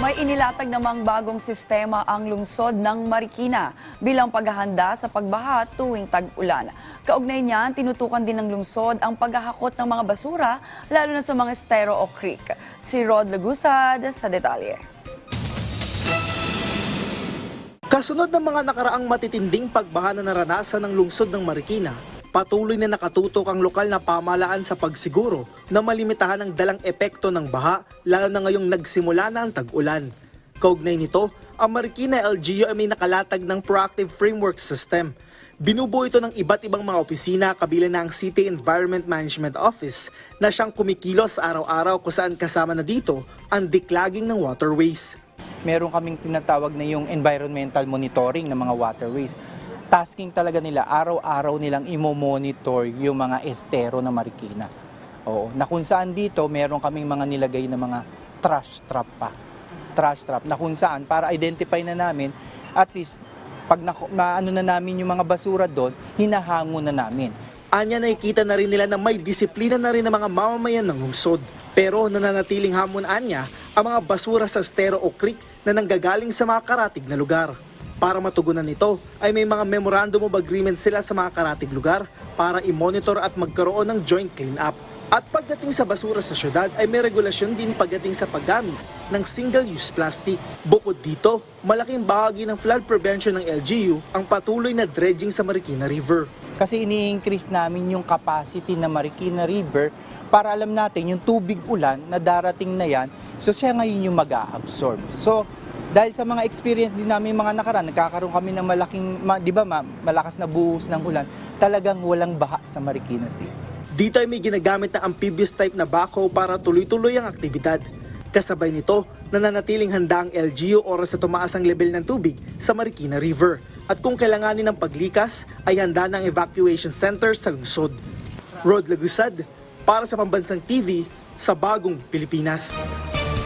May inilatag namang bagong sistema ang lungsod ng Marikina bilang paghahanda sa pagbaha tuwing tag-ulan. Kaugnay niyan, tinutukan din ng lungsod ang paghahakot ng mga basura, lalo na sa mga estero o creek. Si Rod Lagusad sa detalye. Kasunod ng mga nakaraang matitinding pagbaha na naranasan ng lungsod ng Marikina, patuloy na nakatutok ang lokal na pamalaan sa pagsiguro na malimitahan ang dalang epekto ng baha lalo na ngayong nagsimula na ang tag-ulan. Kaugnay nito, ang Marikina LGU ay may nakalatag ng proactive framework system. Binubuo ito ng iba't ibang mga opisina kabila na ang City Environment Management Office na siyang kumikilos araw-araw kung saan kasama na dito ang declogging ng waterways. meron kaming tinatawag na yung environmental monitoring ng mga waterways. Tasking talaga nila, araw-araw nilang imo-monitor yung mga estero ng Marikina. Oo, na kung saan dito, meron kaming mga nilagay na mga trash trap pa. Trash trap na kung saan, para identify na namin, at least, pag na, maano na namin yung mga basura doon, hinahango na namin. Anya nakikita na rin nila na may disiplina na rin ng mga mamamayan ng lungsod. Pero nananatiling hamon anya ang mga basura sa estero o creek na nanggagaling sa mga karatig na lugar. Para matugunan nito ay may mga memorandum of agreement sila sa mga karatig lugar para i-monitor at magkaroon ng joint clean-up. At pagdating sa basura sa syudad ay may regulasyon din pagdating sa paggamit ng single-use plastic. Bukod dito, malaking bahagi ng flood prevention ng LGU ang patuloy na dredging sa Marikina River. Kasi ini-increase namin yung capacity ng Marikina River para alam natin yung tubig ulan na darating na yan, so siya ngayon yung mag absorb So, dahil sa mga experience din namin mga nakaraan, nagkakaroon kami ng malaking, ma, di ba ma, malakas na buhos ng ulan, talagang walang baha sa Marikina City. Dito ay may ginagamit na amphibious type na backhoe para tuloy-tuloy ang aktibidad. Kasabay nito, nananatiling handa ang LGU oras sa tumaas ang level ng tubig sa Marikina River. At kung kailanganin ng paglikas, ay handa ng evacuation center sa lungsod. Rod Lagusad, para sa Pambansang TV, sa Bagong Pilipinas.